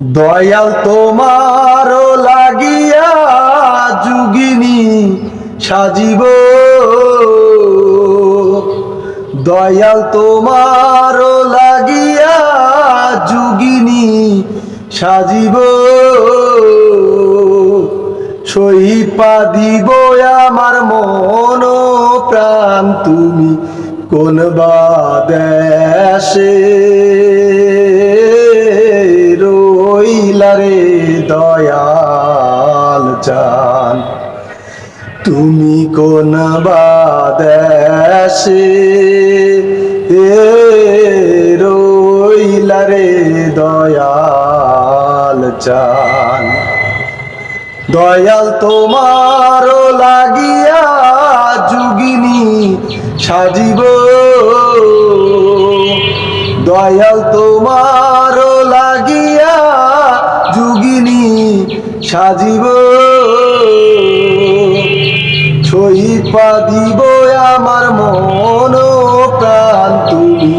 দয়াল তোমার লাগিয়া যুগিনী সাজিব। দয়াল তোমার লাগিয়া যুগিনী সাজিব। সহিপা দিব আমার মন প্রাণ, তুমি কোন বাদেশে রইলারে চান। তুমি কোন বাদেশে রইলারে দয়াল চান। দয়াল তোমার লাগিয়া যুগিনী সাজিব। দয়াল তোমার লাগিয়া সাজিব। ছইপা দিব আমার মন প্রাণ তুমি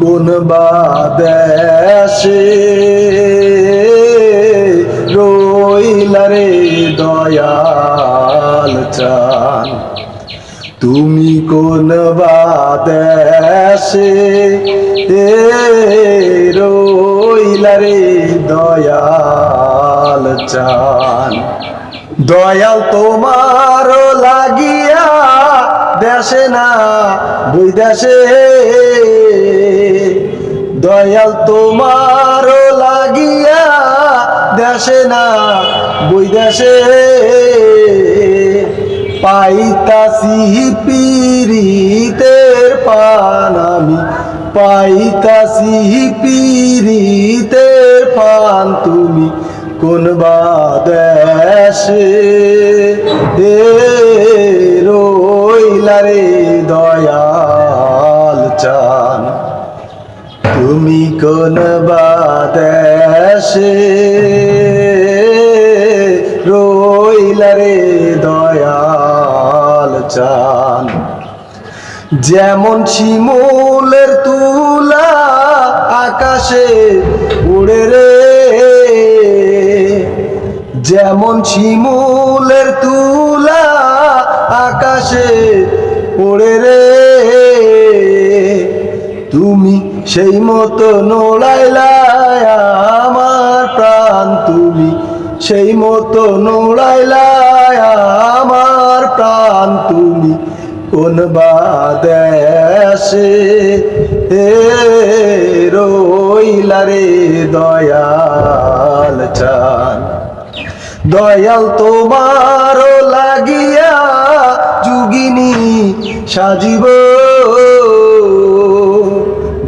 কোন বাদেশে রইলারে দয়াল চান। তুমি কোন বাদেশে রইলারে দয়াল চান। দয়াল তোমার লাগিয়া দেশে না বই দেশে দয়াল তোমার লাগিয়া দেশে না বই দেশে পাইতাছি পিরিতের পান আমি পান তুমি কোন বাদেশে? রইলারে দয়াল চান। তুমি কোন বাদেশে? রইলারে দয়াল চান। যেমন শিমুলের তুলা আকাশে উড়ে রে যেমন শিমুলের তুলা আকাশে উড়ে রে। তুমি সেই মতো নোড়াইলায় আমার প্রাণ। তুমি সেই মতো নোড়াইলায় আমার প্রাণ। তুমি কোন বাদেশে হে রইলারে দয়াল চান। দয়াল তোমার লাগিয়া যুগিনী সাজিব।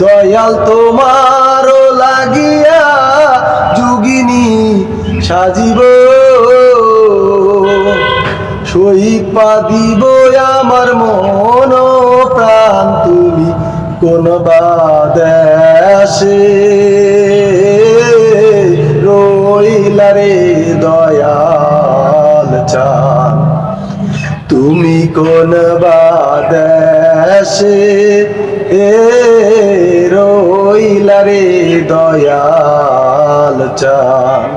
দয়াল তোমার লাগিয়া যুগিনী সাজিব। সইপা দিব আমার মন প্রাণ, তুমি কোন রইলারে তুমি কোন বাদেশে এ রইলারে দয়াল চান